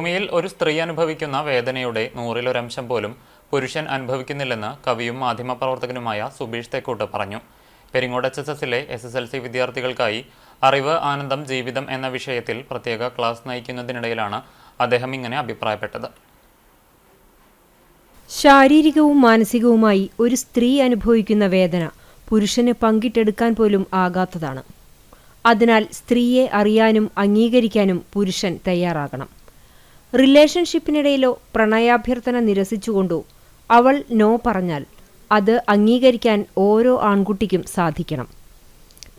ഭൂമിയിൽ ഒരു സ്ത്രീ അനുഭവിക്കുന്ന വേദനയുടെ നൂറിലൊരംശം പോലും പുരുഷൻ അനുഭവിക്കുന്നില്ലെന്ന് കവിയും മാധ്യമപ്രവർത്തകനുമായ സുബീഷ് തേക്കൂട്ട് പറഞ്ഞു. പെരിങ്ങോട് എച്ച് എസ് എസിലെ എസ് എസ് എൽ സി വിദ്യാർത്ഥികൾക്കായി അറിവ് ആനന്ദം ജീവിതം എന്ന വിഷയത്തിൽ പ്രത്യേക ക്ലാസ് നയിക്കുന്നതിനിടയിലാണ് അദ്ദേഹം ഇങ്ങനെ അഭിപ്രായപ്പെട്ടത്. ശാരീരികവും മാനസികവുമായി ഒരു സ്ത്രീ അനുഭവിക്കുന്ന വേദന പുരുഷന് പങ്കിട്ടെടുക്കാൻ പോലും ആകാത്തതാണ്. അതിനാൽ സ്ത്രീയെ അറിയാനും അംഗീകരിക്കാനും പുരുഷൻ തയ്യാറാകണം. റിലേഷൻഷിപ്പിനിടയിലോ പ്രണയാഭ്യർത്ഥന നിരസിച്ചുകൊണ്ടോ അവൾ നോ പറഞ്ഞാൽ അത് അംഗീകരിക്കാൻ ഓരോ ആൺകുട്ടിക്കും സാധിക്കണം.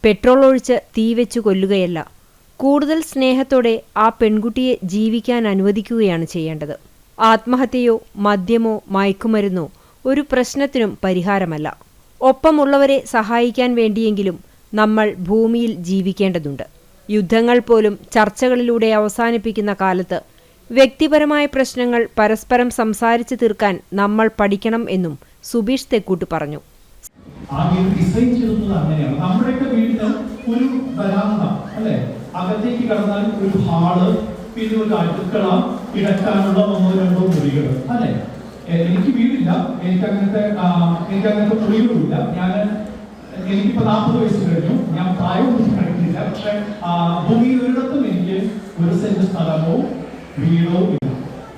പെട്രോൾ ഒഴിച്ച് തീ വെച്ചു കൊല്ലുകയല്ല കൂടുതൽ സ്നേഹത്തോടെ ആ പെൺകുട്ടിയെ ജീവിക്കാൻ അനുവദിക്കുകയാണ് ചെയ്യേണ്ടത്. ആത്മഹത്യയോ മദ്യമോ മയക്കുമരുന്നോ ഒരു പ്രശ്നത്തിനും പരിഹാരമല്ല. ഒപ്പമുള്ളവരെ സഹായിക്കാൻ വേണ്ടിയെങ്കിലും നമ്മൾ ഭൂമിയിൽ ജീവിക്കേണ്ടതുണ്ട്. യുദ്ധങ്ങൾ പോലും ചർച്ചകളിലൂടെ അവസാനിപ്പിക്കുന്ന കാലത്ത് വ്യക്തിപരമായ പ്രശ്നങ്ങൾ പരസ്പരം സംസാരിച്ചു തീർക്കാൻ നമ്മൾ പഠിക്കണം എന്നും സുബീഷ് തെക്കൂട്ട് പറഞ്ഞു. ആ വീട് ഡിസൈൻ ചെയ്തിരുന്നത് അങ്ങനെയാണ്. നമ്മുടെയൊക്കെ ഒരു വരാന്ത അല്ലെ? അകത്തേക്ക് കടന്നാൽ ഒരു ഹാൾ പിന്നെ ഒരു അടുക്കള കിടക്കാനുള്ള ഒന്നോ രണ്ടോ മുറികൾ അല്ലെ? എനിക്ക് വീടില്ല. എനിക്ക് അങ്ങനത്തെ എനിക്ക് അങ്ങനത്തെ മുറികളുമില്ല ഞാൻ എനിക്കിപ്പോ നാൽപ്പത് വയസ്സ് കഴിഞ്ഞു. ഞാൻ പ്രായം കഴിഞ്ഞില്ല പക്ഷെ ആ, ഭൂമിയിൽ ഒരിടത്തും എനിക്ക് ഒരു സെന്റ് സ്ഥലമോ വീടോ ഇല്ല.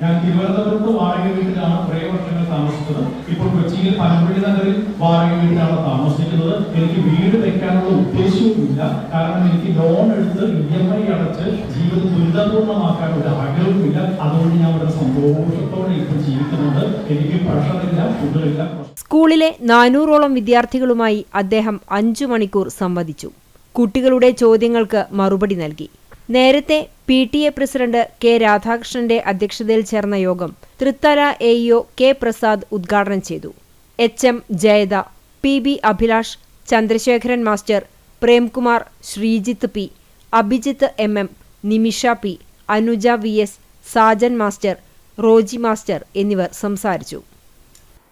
ഞാൻ തിരുവനന്തപുരത്ത് വാടക വീട്ടിലാണ് കുറേ വർഷങ്ങൾ താമസിച്ചത്. ഇപ്പോൾ കൊച്ചിയിൽ പനമ്പള്ളി നഗറിൽ വാടക വീട്ടിലാണ് താമസിക്കുന്നത്. എനിക്ക് വീട് വെക്കാനുള്ള ഉദ്ദേശവുമില്ല. കാരണം എനിക്ക് ലോൺ എടുത്ത് ഇ എം ഐ അടച്ച് ജീവിതം ദുരിതപൂർണമാക്കാൻ ഒരു ആഗ്രഹവുമില്ല. അതുകൊണ്ട് ഞാൻ ഇവിടെ സന്തോഷത്തോടെ ഇപ്പോൾ ജീവിക്കുന്നുണ്ട്. എനിക്ക് പ്രഷറില്ല ഫുഡില്ല സ്കൂളിലെ നാനൂറോളം വിദ്യാർത്ഥികളുമായി അദ്ദേഹം അഞ്ചു മണിക്കൂർ സംവദിച്ചു. കുട്ടികളുടെ ചോദ്യങ്ങൾക്ക് മറുപടി നൽകി. നേരത്തെ P T A president K രാധാകൃഷ്ണന്റെ അധ്യക്ഷതയിൽ ചേർന്ന യോഗം Thrithala A E O K Prasad ഉദ്ഘാടനം ചെയ്തു. H M Jayatha P B Abhilash Chandrasekharan master Premkumar Sreejith P Abhijith M M Nimisha P Anuja V S Sajan master Roji master എന്നിവർ സംസാരിച്ചു.